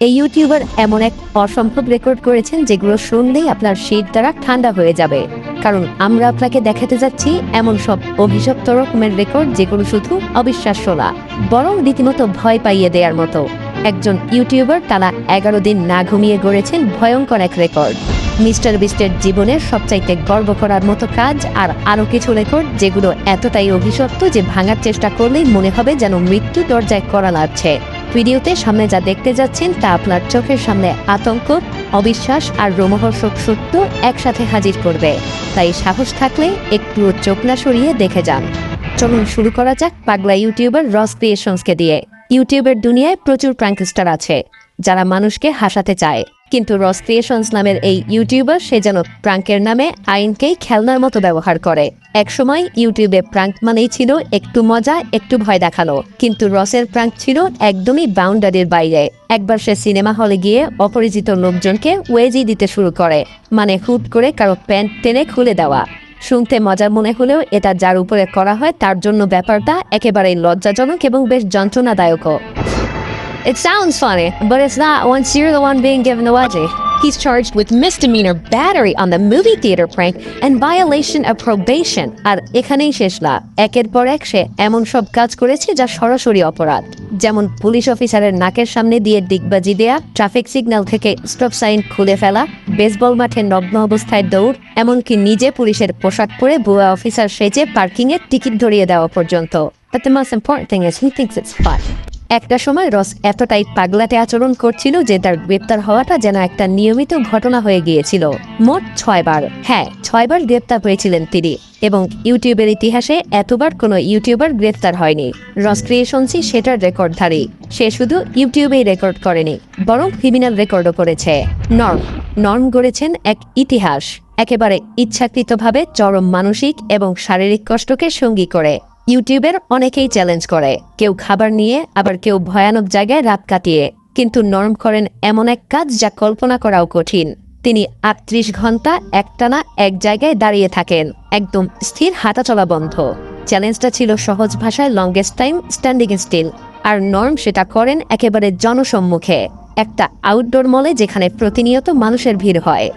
এই ইউটিউবার এমন এক অসম্ভব রেকর্ড করেছেন যেগুলো শুনলেই আপনার শীত দ্বারা ঠান্ডা হয়ে যাবে। কারণ আমরা আপনাকে দেখাতে যাচ্ছি এমন সব অভিশপ্ত রকমের রেকর্ড যেগুলো শুধু অবিশ্বাস্য না, বরং রীতিমতো ভয় পাইয়ে দেওয়ার মতো। একজন ইউটিউবার টানা এগারো দিন না ঘুমিয়ে গড়েছেন ভয়ঙ্কর এক রেকর্ড মিস্টার বিস্টের জীবনের সবচাইতে গর্ব করার মতো কাজ আর আরও কিছু রেকর্ড যেগুলো এতটাই অভিশপ্ত যে ভাঙার চেষ্টা করলেই মনে হবে যেন মৃত্যু দরজায় করা লাগছে ভিডিওতে সামনে যা দেখতে যাচ্ছেন তা আপনার চোখের সামনে আতঙ্ক, অবিশ্বাস আর রোমহর্ষক সত্য একসাথে হাজির করবে। তাই সাহস থাকলে একটু চোখ না সরিয়ে দেখে যান। চলুন শুরু করা যাক পাগলা ইউটিউবার রস ক্রিয়েশনসকে দিয়ে। ইউটিউবের দুনিয়ায় প্রচুর প্র্যাঙ্কস্টার আছে। যারা মানুষকে হাসাতে চায়। কিন্তু রস ক্রিয়েশনস নামের এই ইউটিউবার সে যেন প্রাঙ্কের নামে আইনকেই খেলনার মতো ব্যবহার করে। একসময় ইউটিউবে প্রাঙ্ক মানেই ছিল একটু মজা, একটু ভয় দেখানো। কিন্তু রসের প্রাঙ্ক ছিল একদমই বাউন্ডারির বাইরে। একবার সে সিনেমা হলে গিয়ে অপরিচিত লোকজনকে ওয়েজি দিতে শুরু করে। মানে হুট করে কারও প্যান্ট টেনে খুলে দেওয়া। শুনতে মজার মনে হলেও এটা যার উপরে করা হয় তার জন্য ব্যাপারটা একেবারেই লজ্জাজনক এবং বেশ যন্ত্রণাদায়কও। It sounds funny, but it's not once you're the one being given the wedgie. He's charged with misdemeanor battery on the movie theater prank and violation of probation. আর এখানেই শেষ না একের পর এক সে এমন সব কাজ করেছে যা সরাসরি অপরাধ যেমন পুলিশ অফিসারের নাকের সামনে দিয়ে দিগবাজি দেয়া ট্রাফিক সিগন্যাল থেকে স্টপ সাইন খুলে ফেলা বেসবল মাঠে নগ্ন অবস্থায় দৌড় এমনকি নিজে পুলিশের পোশাক পরে বুয়া অফিসার সেজে পার্কিংয়ের টিকিট ধরিয়ে দেওয়া পর্যন্ত But the most important thing is he thinks it's fun. একটা সময় রস এতটাই পাগলাটে আচরণ করছিল যে তার গ্রেপ্তার হওয়াটা যেন একটা নিয়মিত ঘটনা হয়ে গিয়েছিল। মোট ছয়বার। হ্যাঁ ছয়বার গ্রেপ্তার হয়েছিলেন তিনি এবং ইউটিউবের ইতিহাসে এতবার কোনো ইউটিউবার গ্রেপ্তার হয়নি। রস ক্রিয়েশনসই সেটার রেকর্ডধারী। সে শুধু ইউটিউবেই রেকর্ড করেনি, বরং ক্রিমিনাল রেকর্ডও করেছে। নর্ম নর্ম গড়েছেন এক ইতিহাস, একেবারে ইচ্ছাকৃতভাবে চরম মানসিক এবং শারীরিক কষ্টকে সঙ্গী করে। ইউটিউবের অনেকেই চ্যালেঞ্জ করে। কেউ খাবার নিয়ে, আবার কেউ ভয়ানক জায়গায় রাত কাটিয়ে। কিন্তু নর্ম করেন এমন এক কাজ যা কল্পনা করাও কঠিন। তিনি আটত্রিশ ঘণ্টা একটানা এক জায়গায় দাঁড়িয়ে থাকেন। একদম স্থির হাঁটাচলা বন্ধ। চ্যালেঞ্জটা ছিল সহজ ভাষায় লংগেস্ট টাইম স্ট্যান্ডিং স্টিল আর নর্ম সেটা করেন একেবারে জনসম্মুখে। একটা আউটডোর মলে যেখানে প্রতিনিয়ত মানুষের ভিড় হয়।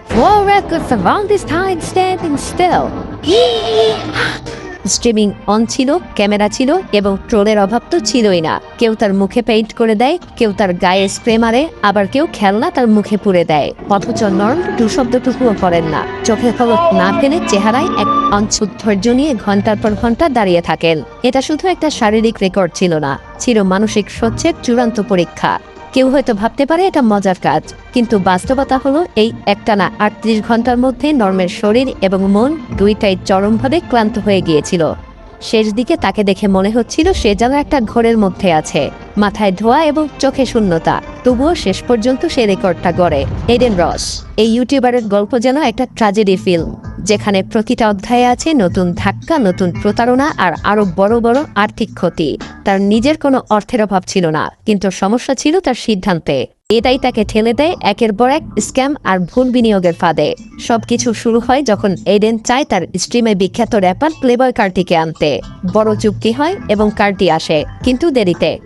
স্ট্রিমিং অন ছিল ক্যামেরা ছিল এবং ট্রোলের অভাব তো ছিলই না কেউ তার মুখে পেইন্ট করে দেয় কেউ তার গায়ে স্প্রে মারে আবার কেউ খেলনা তার মুখে পুড়ে দেয় অথচ নর্ম টু শব্দটুকুও করেন না চোখে খবর না ফেলে চেহারায় এক অঞ্চুত ধৈর্য নিয়ে ঘণ্টার পর ঘণ্টা দাঁড়িয়ে থাকেন এটা শুধু একটা শারীরিক রেকর্ড ছিল না ছিল মানসিক সহ্যের চূড়ান্ত পরীক্ষা কেউ হয়তো ভাবতে পারে এটা মজার কাজ, কিন্তু বাস্তবতা হলো এই একটানা আটত্রিশ ঘণ্টার মধ্যে নর্মের শরীর এবং মন দুইটাই চরমভাবে ক্লান্ত হয়ে গিয়েছিল। শেষ দিকে তাকে দেখে মনে হচ্ছিল সে যেন একটা ঘোরের মধ্যে আছে, মাথায় ধোয়া এবং চোখে শূন্যতা। তবুও শেষ পর্যন্ত সে রেকর্ডটা গড়ে। এডেন রস এই ইউটিউবারের গল্প যেন একটা ট্রাজেডি ফিল্ম, যেখানে প্রতিটা অধ্যায়ে আছে নতুন ধাক্কা, নতুন প্রতারণা আর আরও বড় বড় আর্থিক ক্ষতি। তার নিজের কোনো অর্থের অভাব ছিল না, কিন্তু সমস্যা ছিল তার সিদ্ধান্তে। এটাই তাকে ঠেলে দেয় একের পর এক স্ক্যাম আর ভুল বিনিয়োগের ফাঁদে। সবকিছু শুরু হয় যখন এডেন চায় তার স্ট্রিমে বিখ্যাত র্যাপার প্লেবয় কার্টিকে আনতে। বড় চুক্তি হয় এবং কার্টি আসে কিন্তু দেরিতে।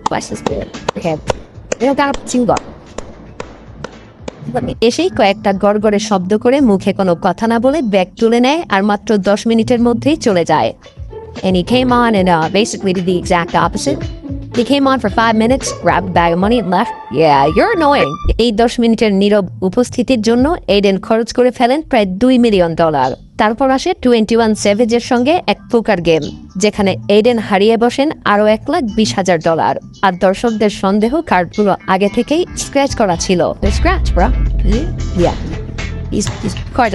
এসেই কয়েকটা গড়গড়ে শব্দ করে মুখে কোনো কথা না বলে ব্যাগ তুলে নেয় আর মাত্র দশ মিনিটের মধ্যেই চলে যায়। And he came on and uh, basically did. He came on for five minutes, grabbed a bag of money and left. Yeah, you're annoying. এই দশ মিনিটের নীরব উপস্থিতির জন্য এডেন খরচ করে ফেলেন প্রায় দুই মিলিয়ন ডলার তারপর আসে টোয়েন্টি ওয়ান সেভেজের সঙ্গে এক পোকার গেম যেখানে এডেন হারিয়ে বসেন আরও এক লাখ বিশ হাজার ডলার আর দর্শকদের সন্দেহ কার্ডগুলো আগে থেকেই স্ক্র্যাচ করা ছিল scratch bro Yeah.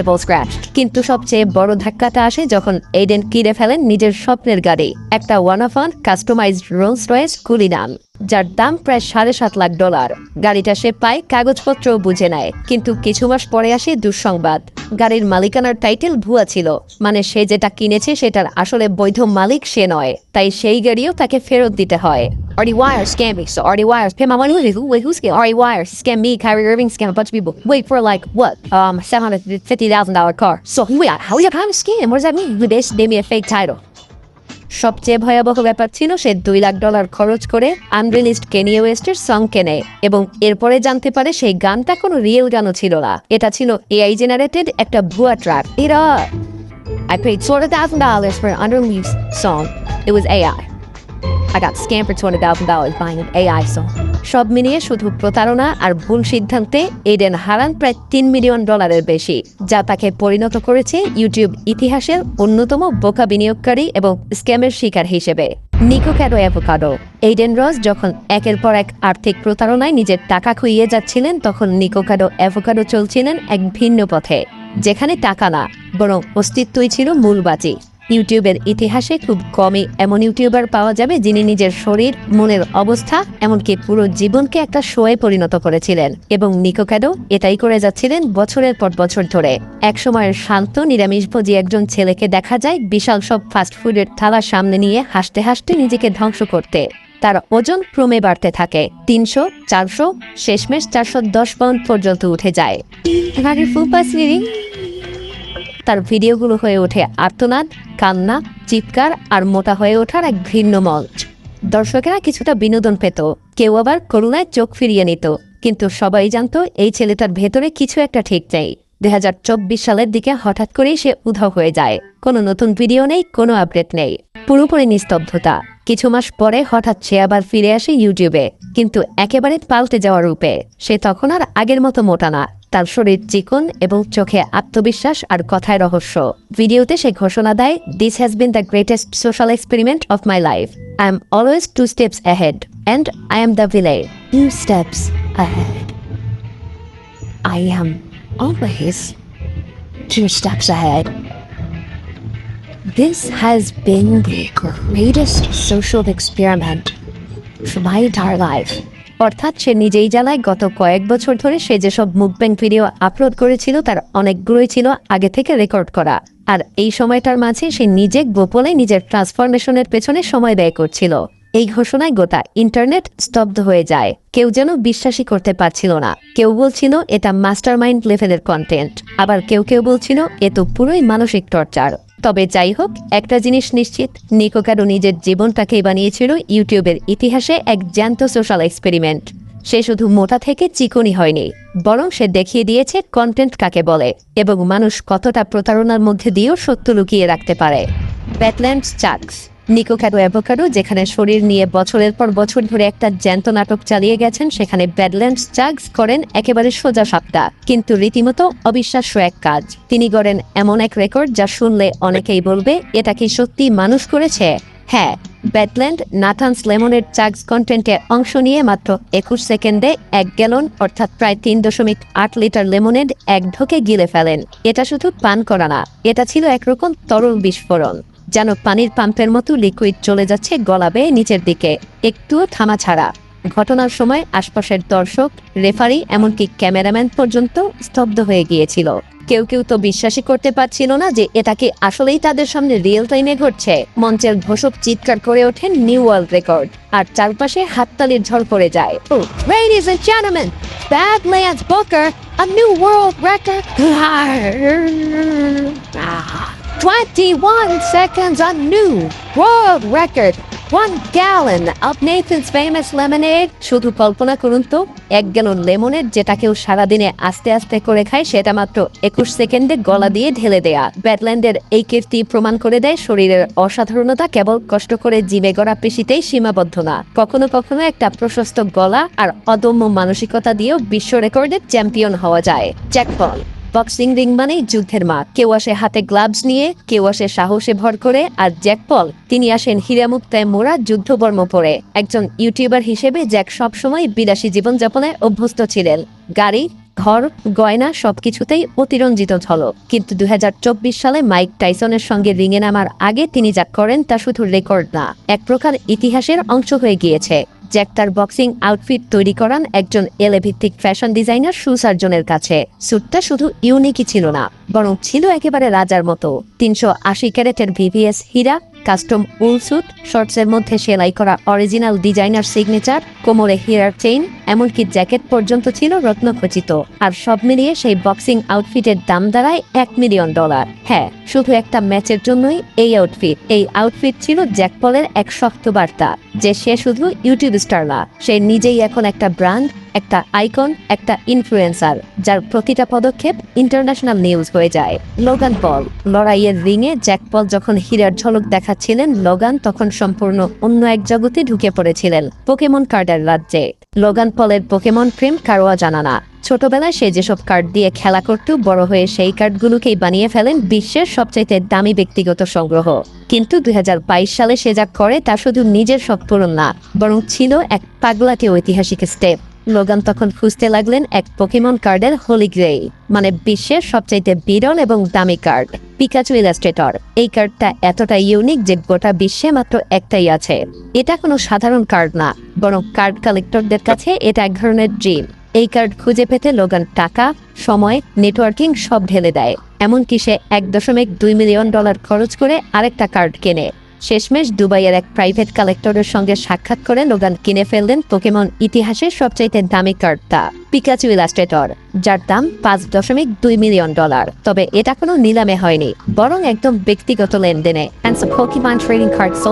Ball scratch. কিন্তু সবচেয়ে বড় ধাক্কাটা আসে যখন এডেন কিনে ফেলেন নিজের স্বপ্নের গাড়ি, একটা one of one customized Rolls Royce Cullinan যার দাম প্রায় সাড়ে সাত লাখ ডলার গাড়িটা সে পায় কাগজপত্র বুঝে নেয় কিন্তু কিছু মাস পরে আসে দুঃসংবাদ গাড়ির মালিকানার টাইটেল ভুয়া ছিল মানে সে যেটা কিনেছে সেটার আসলে বৈধ মালিক সে নয় তাই সেই গাড়িও তাকে ফেরত দিতে হয় Wires scammed me. So Artie Wires pay my money. Wait, who, wait, who scammed? Artie Wires scammed me. Kyrie Irving scammed a bunch of people. Wait for like what? Um, seven hundred fifty thousand dollar car. So wait, how are you kind of scam? What does that mean? They gave me a fake title. সবচেয়ে ভয়াবহ ব্যাপার ছিল সে দুই lakh dollar খরচ করে আনরিলিস্ট Kenya ওয়েস্টের song কেনে এবং এরপরে জানতে পারে সেই গানটা কোনো রিয়েল গানও ছিল না এটা ছিল এআই জেনারেটেড একটা ভুয়া ট্রাক এরা I paid $200,000 for an unreleased song. It was AI. I got scammed for $200,000 buying an AI song. সব মিলিয়ে শুধু প্রতারণা আর ভুল সিদ্ধান্তে এডেন হারান প্রায় তিন মিলিয়ন ডলারের বেশি যা তাকে পরিণত করেছে ইউটিউব ইতিহাসের অন্যতম বোকা বিনিয়োগকারী এবং স্ক্যামের শিকার হিসেবে। নিকো ক্যাডো অ্যাভোকাডো এইডেন রস যখন একের পর এক আর্থিক প্রতারণায় নিজের টাকা খুইয়ে যাচ্ছিলেন তখন নিকো ক্যাডো অ্যাভোকাডো চলছিলেন এক ভিন্ন পথে যেখানে টাকা না বরং অস্তিত্বই ছিল মূল বাজি ইউটিউবের ইতিহাসে খুব কমই এমন ইউটিউবার পাওয়া যাবে যিনি নিজের শরীর, মনের অবস্থা, এমনকি পুরো জীবনকে একটা শোয়ে পরিণত করেছিলেন এবং নিকোক্যাডো এটাই করে যাচ্ছিলেন বছরের পর বছর ধরে। একসময়ের শান্ত নিরামিষভোজী একজন ছেলেকে দেখা যায় বিশাল সব ফাস্টফুডের থালা সামনে নিয়ে হাসতে হাসতে নিজেকে ধ্বংস করতে। তার ওজন ক্রমে বাড়তে থাকে। তিনশো, চারশো, শেষমেশ চারশো দশ পাউন্ড পর্যন্ত উঠে যায়। তার ভিডিওগুলো হয়ে ওঠে আর্তনাদ, কান্না, চিৎকার আর মোটা হয়ে ওঠার এক ভিন্ন মঞ্চ। দর্শকেরা কিছুটা বিনোদন পেত। কেউ আবার করুণায় চোখ ফিরিয়ে নিত। কিন্তু সবাই জানতো এই ছেলেটার ভেতরে কিছু একটা ঠিক নেই। দুই সালের দিকে হঠাৎ করেই সে উধাও হয়ে যায়। কোনো নতুন ভিডিও নেই, কোনো আপডেট নেই। পুরোপুরি নিস্তব্ধতা। কিছু মাস পরে হঠাৎ সে আবার ফিরে আসে ইউটিউবে। কিন্তু একেবারে পাল্টে যাওয়ার রূপে। সে তখন আর আগের মতো মোটা না। তার শরীর চিকন এবং চোখে আত্মবিশ্বাস আর কথায় রহস্য। ভিডিওতে সে ঘোষণা দেয় this has been the greatest social experiment of my life I am always two steps ahead and I am the villain two steps ahead I am always two steps ahead This has been the greatest social experiment for my entire life. অর্থাৎ সে নিজেই জানায়, গত কয়েক বছর ধরে সে যেসব movement video upload করেছিল তার অনেকগুলোই ছিল আগে থেকে রেকর্ড করা। আর এই সময়টার মাঝে সে নিজে গোপনে নিজের ট্রান্সফরমেশনের পেছনে সময় ব্যয় করছিল। এই ঘোষণায় গোটা ইন্টারনেট স্তব্ধ হয়ে যায়। কেউ যেন বিশ্বাসই করতে পারছিল না। কেউ বলছিল, এটা মাস্টার মাইন্ড লেভেলের কন্টেন্ট। আবার কেউ কেউ বলছিল, এ তো পুরোই মানসিক টর্চার। তবে যাই হোক একটা জিনিস নিশ্চিত নিকোকারো নিজের জীবনটাকে বানিয়েছিল ইউটিউবের ইতিহাসে এক জ্যান্ত সোশ্যাল এক্সপেরিমেন্ট। সে শুধু মোটা থেকে চিকনি হয়নি, বরং সে দেখিয়ে দিয়েছে কন্টেন্ট কাকে বলে এবং মানুষ কতটা প্রতারণার মধ্যে দিয়েও সত্য লুকিয়ে রাখতে পারে। ব্যাটল্যান্ড চাক্স নিকো ক্যাডো অ্যাভোকাডো, যেখানে শরীর নিয়ে বছরের পর বছর ধরে একটা জ্যান্ত নাটক চালিয়ে গেছেন, সেখানে ব্যাডল্যান্ডস চাগস করেন একেবারে সোজা সাপটা। কিন্তু রীতিমতো অবিশ্বাস্য এক কাজ। তিনি করেন এমন এক রেকর্ড যা শুনলে অনেকেই বলবে, এটা কি সত্যি মানুষ করেছে? হ্যাঁ ব্যাটল্যান্ড নাথান্স লেমনের চাগস কন্টেন্টে অংশ নিয়ে মাত্র একুশ সেকেন্ডে এক গ্যালন, অর্থাৎ প্রায় তিন দশমিক আট লিটার লেমনেড, এক ঢোকে গিলে ফেলেন। এটা শুধু পান করা না, এটা ছিল একরকম তরল বিস্ফোরণ। যেন পানির পাম্পের মতো লিকুইড চলে যাচ্ছে গলা বেয়ে নিচের দিকে। একটুও থামা ছাড়া। ঘটনার সময় আশপাশের দর্শক রেফারি এমনকি ক্যামেরাম্যান পর্যন্ত স্তব্ধ হয়ে গিয়েছিল। কেউ কেউ তো বিশ্বাসই করতে পারছিল না যে এটা কি আসলেই তাদের সামনে রিয়েল টাইমে ঘটছে। মঞ্চের ঘোষক চিৎকার করে ওঠেন নিউ ওয়ার্ল্ড রেকর্ড আর চারপাশে হাততালির ঝড় পড়ে যায়। Ladies and gentlemen, Badlands Booker, a. 21 seconds, a new world record. One gallon of Nathan's famous lemonade. শুধু কল্পনা করুন তো এক গ্যালন লেমনের যেটা কেউ সারাদিনে আস্তে আস্তে করে খায় সেটা মাত্র একুশ সেকেন্ডে গলা দিয়ে ঢেলে দেয়া ব্যাটল্যান্ডের এই কীর্তি প্রমাণ করে দেয় শরীরের অসাধারণতা কেবল কষ্ট করে জিমে গড়া পেশিতেই সীমাবদ্ধ না কখনো কখনো একটা প্রশস্ত গলা আর অদম্য মানসিকতা দিয়েও বিশ্ব রেকর্ডের চ্যাম্পিয়ন হওয়া যায় জ্যাকপল বক্সিং রিং মানেই যুদ্ধের মাঠ। কেউ আসে হাতে গ্লাভস নিয়ে, কেউ আসে সাহসে ভর করে, আর জ্যাকপল তিনি আসেন হীরামুক্তায় মোড়া যুদ্ধবর্ম পরে। একজন ইউটিউবার হিসেবে জ্যাক সবসময় বিলাসী জীবনযাপনে অভ্যস্ত ছিলেন। গাড়ি, ঘর, গয়না সবকিছুতেই অতিরঞ্জিত ঝলক। কিন্তু দু হাজার চব্বিশ সালে মাইক টাইসনের সঙ্গে রিঙে নামার আগে তিনি যা করেন তা শুধু রেকর্ড না, এক প্রকার ইতিহাসের অংশ হয়ে গিয়েছে। জ্যাক তার বক্সিং আউটফিট তৈরি করান একজন এলে ভিত্তিক ফ্যাশন ডিজাইনার সুসার্জনের কাছে। স্যুটটা শুধু ইউনিকই ছিল না, বরং ছিল একেবারে রাজার মতো। তিনশো আশি ক্যারেটের ভিভিএস হীরা কাস্টম উল স্যুট, শর্টসের মধ্যে সেলাই করা অরিজিনাল ডিজাইনার সিগনেচার, কোমরে হিয়ার চেইন, এমনকি জ্যাকেট পর্যন্ত ছিল রত্নখচিত। আর সব মিলিয়ে সেই বক্সিং আউটফিটের দাম দাঁড়ায় এক মিলিয়ন ডলার। হ্যাঁ শুধু একটা ম্যাচের জন্যই এই আউটফিট। এই আউটফিট ছিল জ্যাক পলের এক শক্ত বার্তা, যে সে শুধু ইউটিউব স্টার না, সে নিজেই এখন একটা ব্র্যান্ড একটা আইকন, একটা ইনফ্লুয়েন্সার যার প্রতিটা পদক্ষেপ ইন্টারন্যাশনাল নিউজ হয়ে যায়। লোগান পল লড়াইয়ের রিংয়ে জ্যাক পল যখন হীরার ঝলক দেখাচ্ছিলেন লোগান তখন সম্পূর্ণ অন্য এক জগতে ঢুকে পড়েছিলেন পোকেমন কার্ডের রাজ্যে। লোগান পলের পোকেমন প্রেম কারোয়া জানা না। ছোটবেলায় সে যেসব কার্ড দিয়ে খেলা করত, বড় হয়ে সেই কার্ডগুলোকেই বানিয়ে ফেলেন বিশ্বের সবচাইতে দামি ব্যক্তিগত সংগ্রহ। কিন্তু দুই হাজার বাইশ সালে সে যা করে তা শুধু নিজের সব পূরণ না, বরং ছিল এক পাগলাটে ঐতিহাসিক স্টেপ লোগান তখন খুঁজতে লাগলেন এক পোকেমন কার্ডের হোলি গ্রে মানে বিশ্বের সবচাইতে বিরল এবং দামি কার্ড পিকাচু ইলাস্ট্রেটর এই কার্ডটা এতটা ইউনিক যে গোটা বিশ্বে মাত্র একটাই আছে। এটা কোনো সাধারণ কার্ড না, বরং কার্ড কালেক্টরদের কাছে এটা এক ধরনের ড্রিম এই কার্ড খুঁজে পেতে লোগান টাকা, সময় নেটওয়ার্কিং সব ঢেলে দেয়। এমনকি সে এক দশমিক দুই মিলিয়ন ডলার খরচ করে আরেকটা কার্ড কেনে। শেষমেশ দুবাইয়ের এক প্রাইভেট কালেক্টরের সঙ্গে সাক্ষাৎ করে লোগান কিনে ফেললেন পোকেমন ইতিহাসের সবচাইতে দামি কার্ডটা পিকাচু ইলাস্ট্রেটর যার দাম পাঁচ দশমিক দুই মিলিয়ন ডলার। তবে এটা কোনো নিলামে হয়নি বরং একদম ব্যক্তিগত লেনদেনে। Trading card a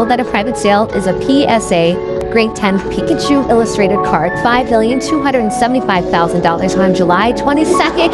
is a PSA Grade 10 Pikachu illustrated card, $5,275,000 on July 22nd,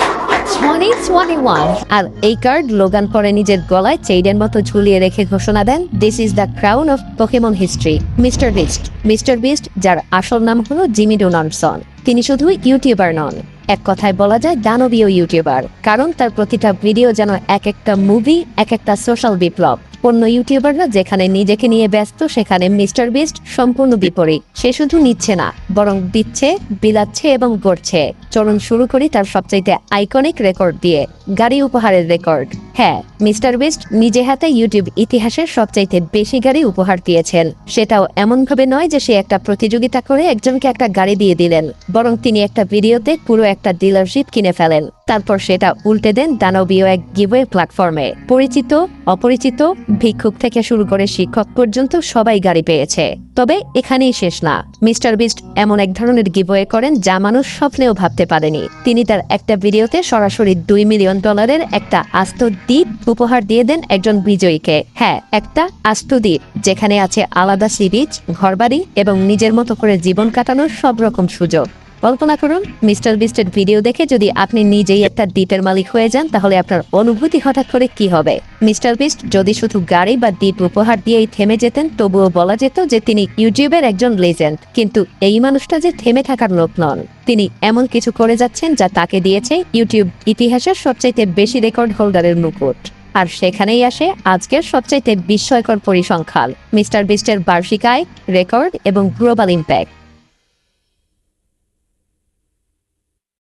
2021. আর এই কার্ড লোগান পরে নিজের গলায় চেইডেন মতো ঝুলিয়ে রেখে ঘোষণা দেন this is the crown of Pokemon history Mister Beast. Mister Beast, যার আসল নাম হলো জিমি ডোনাল্ডসন তিনি শুধু ইউটিউবার নন। এক কথায় বলা যায় দানবীয় ইউটিউবার, কারণ তার প্রতিটা ভিডিও যেন এক একটা মুভি, এক একটা সোশ্যাল বিপ্লব। অন্য ইউটিউবাররা যেখানে নিজেকে নিয়ে ব্যস্ত, সেখানে মিস্টার বিস্ট সম্পূর্ণ বিপরীত। সে শুধু নিচ্ছে না, বরং দিচ্ছে, বিলাচ্ছে এবং গড়ছে। চরণ শুরু করি তার সবচাইতে আইকনিক রেকর্ড দিয়ে, গাড়ি উপহারের রেকর্ড হ্যাঁ মিস্টার বিস্ট নিজে হাতে ইউটিউব ইতিহাসের সবচাইতে বেশি গাড়ি উপহার দিয়েছেন। সেটাও এমনভাবে নয় যে সে একটা প্রতিযোগিতা করে একজনকে একটা গাড়ি দিয়ে দিলেন, বরং তিনি একটা ভিডিওতে পুরো একটা ডিলারশিপ কিনে ফেলেন। তারপর সেটা উল্টে দেন দানবীয় এক গিভওয়ে প্ল্যাটফর্মে। পরিচিত, অপরিচিত, ভিক্ষুক থেকে শুরু করে শিক্ষক পর্যন্ত সবাই গাড়ি পেয়েছে। তবে এখানেই শেষ না। মিস্টার বিস্ট এমন এক ধরনের গিভওয়ে করেন যা মানুষ স্বপ্নেও ভাবতে পারেনি। তিনি তার একটা ভিডিওতে সরাসরি দুই মিলিয়ন ডলারের একটা আস্ত দ্বীপ উপহার দিয়ে দেন একজন বিজয়ীকে। হ্যাঁ একটা আস্ত দ্বীপ যেখানে আছে আলাদা সি বিচ ঘরবাড়ি এবং নিজের মতো করে জীবন কাটানোর সব রকম সুযোগ। কল্পনা করুন, মিস্টার বিস্টের ভিডিও দেখে যদি আপনি নিজেই একটা দ্বীপের মালিক হয়ে যান, তাহলে আপনার অনুভূতি হঠাৎ করে কি হবে? মিস্টার বিস্ট, যদি শুধু গাড়ি বা দ্বীপ উপহার দিয়েই থেমে যেতেন, তবুও বলা যেত যে তিনি ইউটিউবের একজন লেজেন্ড। কিন্তু এই মানুষটা যে থেমে থাকার লোক নন। তিনি এমন কিছু করে যাচ্ছেন যা তাকে দিয়েছে ইউটিউব ইতিহাসের সবচাইতে বেশি রেকর্ড হোল্ডারের মুকুট। আর সেখানেই আসে আজকের সবচাইতে বিস্ময়কর পরিসংখ্যান, মিস্টার বিস্টের বার্ষিক আয়, রেকর্ড এবং গ্লোবাল ইম্প্যাক্ট।